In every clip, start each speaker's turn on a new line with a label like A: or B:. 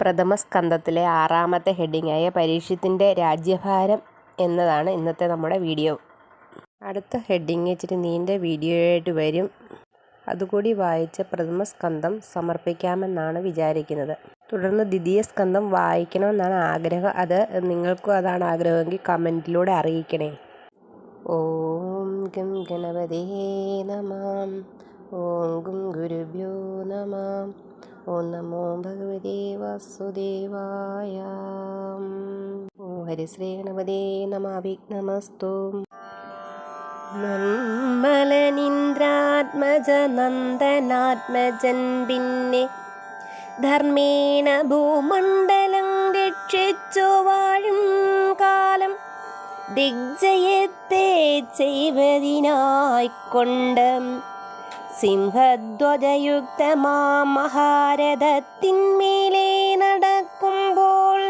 A: പ്രഥമ സ്കന്ധത്തിലെ ആറാമത്തെ ഹെഡിങ്ങായ പരീക്ഷത്തിന്റെ രാജ്യഭാരം എന്നതാണ് ഇന്നത്തെ നമ്മുടെ വീഡിയോ. അടുത്ത ഹെഡിങ് ഇച്ചിരി നീണ്ട വീഡിയോയായിട്ട് വരും. അതുകൂടി വായിച്ച് പ്രഥമ സ്കന്ധം സമർപ്പിക്കാമെന്നാണ് വിചാരിക്കുന്നത്. തുടർന്ന് ദ്വിതീയ സ്കന്ധം വായിക്കണമെന്നാണ് ആഗ്രഹം. അത് നിങ്ങൾക്കും അതാണ് ആഗ്രഹമെങ്കിൽ കമന്റിലൂടെ അറിയിക്കണേ. ഓം ഗം ഗണപതേ നമാം. ഓം ഗും ഗുരുഭ്യോ നമാം. ഓം നമോ ഭഗവതേ വാസുദേവായ. ഓ ഹരിശ്രീ ഗണപതേ നമ വിഘ്നമസ്തു നന്മലനിന്ദ്രാത്മജനന്ദനാത്മജൻ പിന്നെ ധർമ്മേണ ഭൂമണ്ഡലം രക്ഷിച്ചു വാഴും കാലം ദിഗ്ജയത്തെ ചെയ്വതിനായിക്കൊണ്ട് സിംഹധ്വജയുക്തമാ മഹാരഥത്തിന്മേലെ നടക്കുമ്പോൾ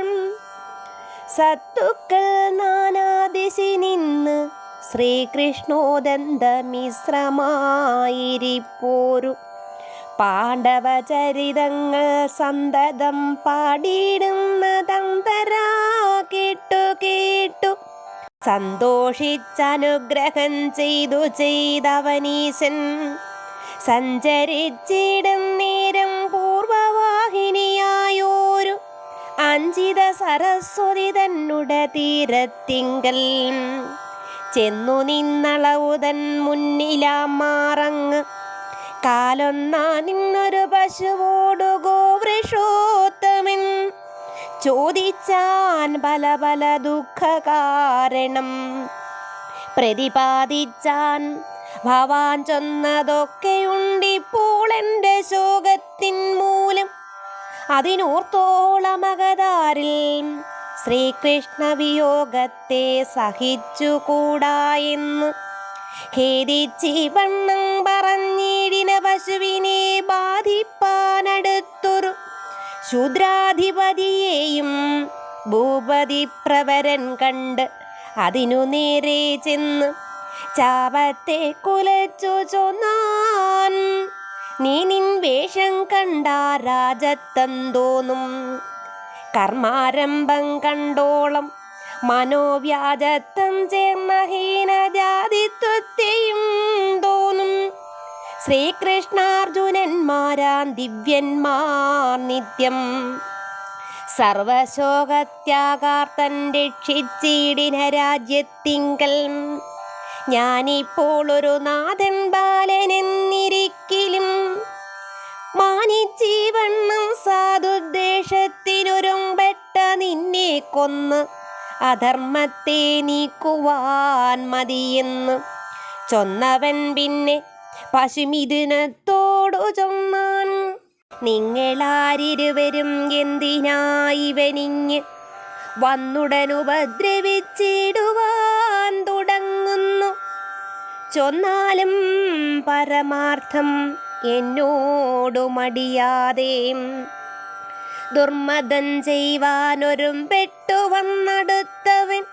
A: സത്തുക്കൾ നാനാദിശി നിന്ന് ശ്രീകൃഷ്ണോദന്തമിശ്രമായിരിപ്പോരു. പാണ്ഡവചരിതങ്ങൾ സന്തതം പാടിയിടുന്നതന്തരാ കേട്ടു കേട്ടു. സന്തോഷിച്ചനുഗ്രഹം ചെയ്തു ചെയ്തവനീശൻ സഞ്ചരിച്ചിടും നേരം പൂർവവാഹിനിയായോരു അഞ്ചിത സരസ്വതി തന്നുട തീരത്തിങ്കൽ. ചെന്നു നിന്നളവുതൻ മുന്നിലാം മാറങ്ങ്. കാലൊന്നാ നിന്നൊരു പശുവോടു ഗോവൃഷോത്തമൻ. ചോദിച്ചാൻ പല പല ദുഃഖ കാരണം പ്രതിപാദിച്ചാൻ ഭവാൻ ചെന്നതൊക്കെയുണ്ടിപ്പോളെന്റെ ശോകത്തിൻ മൂലം അതിനോർത്തോളമകതാരിൽ ശ്രീകൃഷ്ണ വിയോഗത്തെ സഹിച്ചുകൂടായെന്ന് ഖേദിച്ചി വണ്ണം പറഞ്ഞിടിന പശുവിനെ ബാധിപ്പാനടുത്തൊരു ശൂദ്രാധിപതിയെയും ഭൂപതി പ്രവരൻ കണ്ട് അതിനു നേരെ ചെന്ന് ചാപത്തെ കുലച്ചു ചൊന്നാൻ നീ നിൻ വേഷം കണ്ട രാജത്തന്തോന്നും. കർമാരംഭം കണ്ടോളം മനോവ്യാജത്വം ചേർന്ന ഹീനജാതിത്വത്തെയും തോന്നും. ശ്രീകൃഷ്ണാർജുനന്മാരാം ദിവ്യന്മാർ നിത്യം. സർവശോകത്യാഗാർത്തൻ രക്ഷിച്ചിടിന രാജ്യത്തിങ്കൽ. ഞാനിപ്പോൾ ഒരു നാഥൻ ബാലനെന്നിരിക്കലും മാനിച്ചീവണ്ണം സാധുദ്ദേശത്തിനൊരുമ്പെട്ട നിന്നെ കൊന്ന് അധർമ്മത്തെ നീക്കുവാൻ മതിയെന്ന് ചൊന്നവൻ പിന്നെ പശുമിഥുനത്തോടു ചൊന്നാൻ. നിങ്ങളാരിരുവരും എന്തിനായി വനിഞ്ഞ് ചൊന്നാലും പരമാർത്ഥം എന്നോടു മടിയാതെ. ദുർമതം ചെയ്യുവാനൊരും പെട്ടു വന്നടുത്തവൻ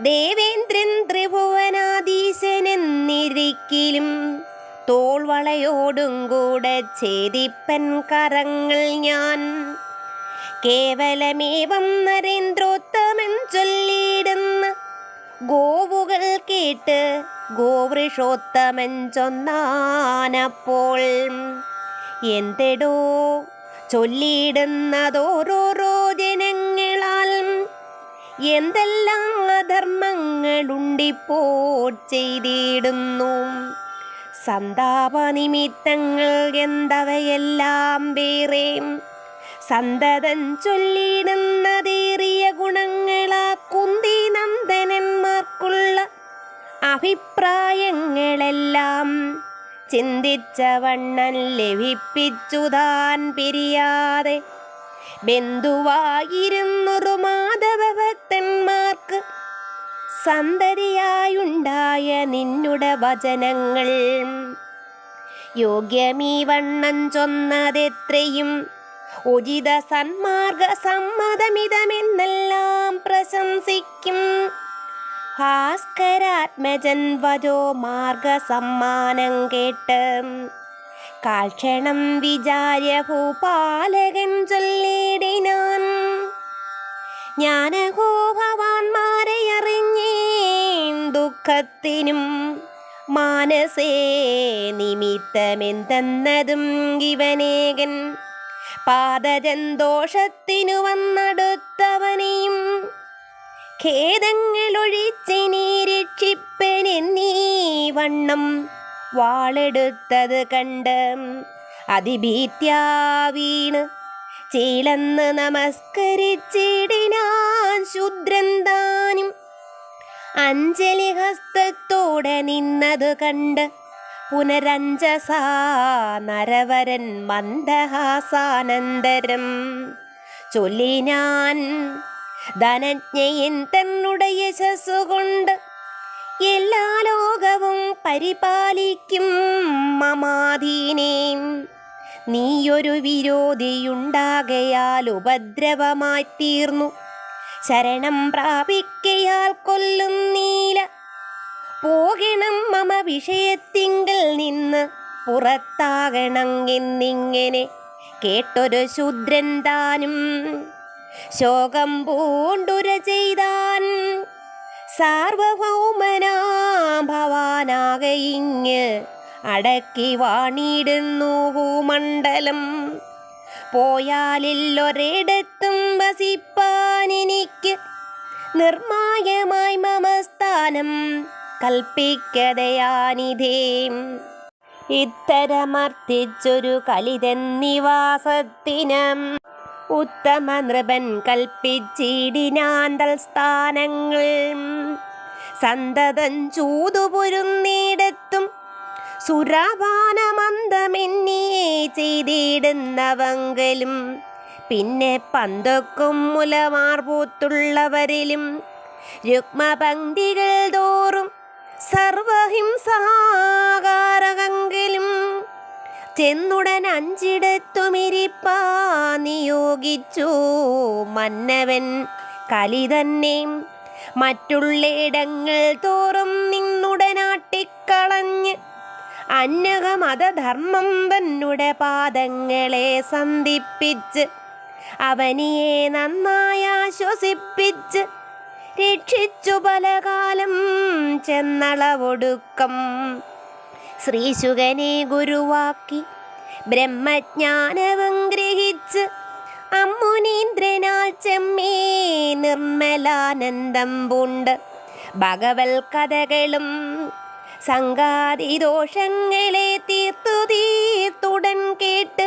A: ദേവേന്ദ്രൻ ത്രിഭുവനാധീശനെന്നിരിക്കലും തോൾവളയോടും കൂടെ ഛേദിപ്പൻ കരങ്ങൾ ഞാൻ. കേവലമേവം നരേന്ദ്രോത്തമൻ ചൊല്ലിയിടുന്ന ഗോവുകൾ കേട്ട് ഗോവൃഷോത്തമൻ ചൊന്നാനപ്പോൾ എന്തെടോ ചൊല്ലിയിടുന്നതോരോരോ ജനങ്ങളാൽ എന്തെല്ലാം അധർമ്മങ്ങളുണ്ടിപ്പോൾ ചെയ്തിടുന്നു? സന്താപനിമിത്തങ്ങൾ എന്തവയെല്ലാം വേറെ? സന്തതൻ ചൊല്ലിടുന്നതേറിയ ഗുണങ്ങളാ അഭിപ്രായങ്ങളെല്ലാം ചിന്തിച്ച വണ്ണം ലഭിപ്പിച്ചു താൻ പിരിയാതെ ബന്ധുവായിരുന്നൊരു മാധവ ഭക്തന്മാർക്ക് സന്തതിയായുണ്ടായ നിന്നുടെ വചനങ്ങൾ. യോഗ്യമീ വണ്ണം ചൊന്നതെത്രയും ഉചിത സന്മാർഗ സമ്മതമിതമെന്നെല്ലാം പ്രശംസിക്കും. ഭാസ്കരാത്മജൻ വരോ മാർഗ സമ്മാനം കേട്ട്. കാൽക്ഷണം വിചാര്യ ഭൂപാലകൻ ചൊല്ലിടിനാൻ. ജ്ഞാനഹോ ഭവാന്മാരെ അറിഞ്ഞേൻ ദുഃഖത്തിനും മാനസേ നിമിത്തമെന്തെന്നതും ഇവനേകൻ. പാദജന്തോഷത്തിനു വന്നടുത്തവനെയും ഖേദങ്ങളൊഴിച്ചിനി രക്ഷിപ്പനെന്നീ വണ്ണം വാളെടുത്തത് കണ്ട് അതിഭീത്യാ വീണ് നമസ്കരിച്ചിടിനാൻ ശുദ്രന്താനും അഞ്ജലി ഹസ്തത്തോടെ നിന്നത് കണ്ട് പുനരഞ്ജസാ നരവരൻ മന്ദഹാസാനന്തരം ചൊല്ലിനാൻ ധനജ്ഞയൻ തന്നുടയ ശസുകൊണ്ട് എല്ലാ ലോകവും പരിപാലിക്കും മമാധീനേം. നീയൊരു വിരോധിയുണ്ടാകയാൽ ഉപദ്രവമായി തീർന്നു ശരണം പ്രാപിക്കയാൽ കൊല്ലും നീല. പോകണം മമ വിഷയത്തിങ്കിൽ നിന്ന് പുറത്താകണം എന്നിങ്ങനെ കേട്ടൊരു ശൂദ്രൻ താനും ശോകം പൂണ്ടുര ചെയ്താൻ സാർവഭൗമനാം ഭവാനാകയിങ്ങ് അടക്കി വാണിടുന്നു ഭൂമണ്ഡലം. പോയാലില്ലൊരിടത്തും വസിപ്പാൻ എനിക്ക് നിർമായമായി മമസ്ഥാനം കൽപ്പിക്കതയാനിധേം ഇത്തരമർത്തിച്ചൊരു കലിതൻ നിവാസത്തിനം ഉത്തമ നൃപൻ കൽപ്പിച്ചിടിനാന്തൽ സ്ഥാനങ്ങൾ. സന്തതം ചൂതുപുരുന്നിടത്തും സുരാപാനമന്ദമെന്നിയെ ചെയ്തിടുന്നവങ്കലും. പിന്നെ പന്തൊക്കും മുലമാർപൂത്തുള്ളവരിലും. രുക്മപങ്ക്തികൾ തോറും സർവഹിംസാകാരകങ്കിലും ചെന്നുടൻ അഞ്ചിടത്തുമിരിപ്പാ നിയോഗിച്ചു മന്നവൻ. കലി തന്നെ മറ്റുള്ളയിടങ്ങൾ തോറും നിന്നുടനാട്ടിക്കളഞ്ഞ് അന്നകമതധർമ്മം തന്നുടെ പാദങ്ങളെ സന്ധിപ്പിച്ച് അവനിയെ നന്നായി ആശ്വസിപ്പിച്ച് രക്ഷിച്ചു പലകാലം ചെന്നളവൊടുക്കം. ശ്രീശുകനെ ഗുരുവാക്കി ബ്രഹ്മജ്ഞാനവും ഗ്രഹിച്ച് അമ്മുനീന്ദ്രനാൽ ചെമ്മേ നിർമ്മലാനന്ദം പൂണ്ട്. ഭഗവൽ കഥകളും സംഘാതിദോഷങ്ങളെ തീർത്തു തീർത്തുടൻ കേട്ട്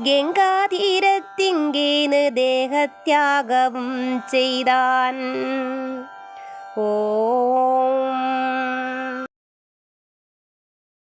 A: ഗംഗാതീരത്തിങ്കേന് ദേഹത്യാഗവും ചെയ്താൻ. ഓ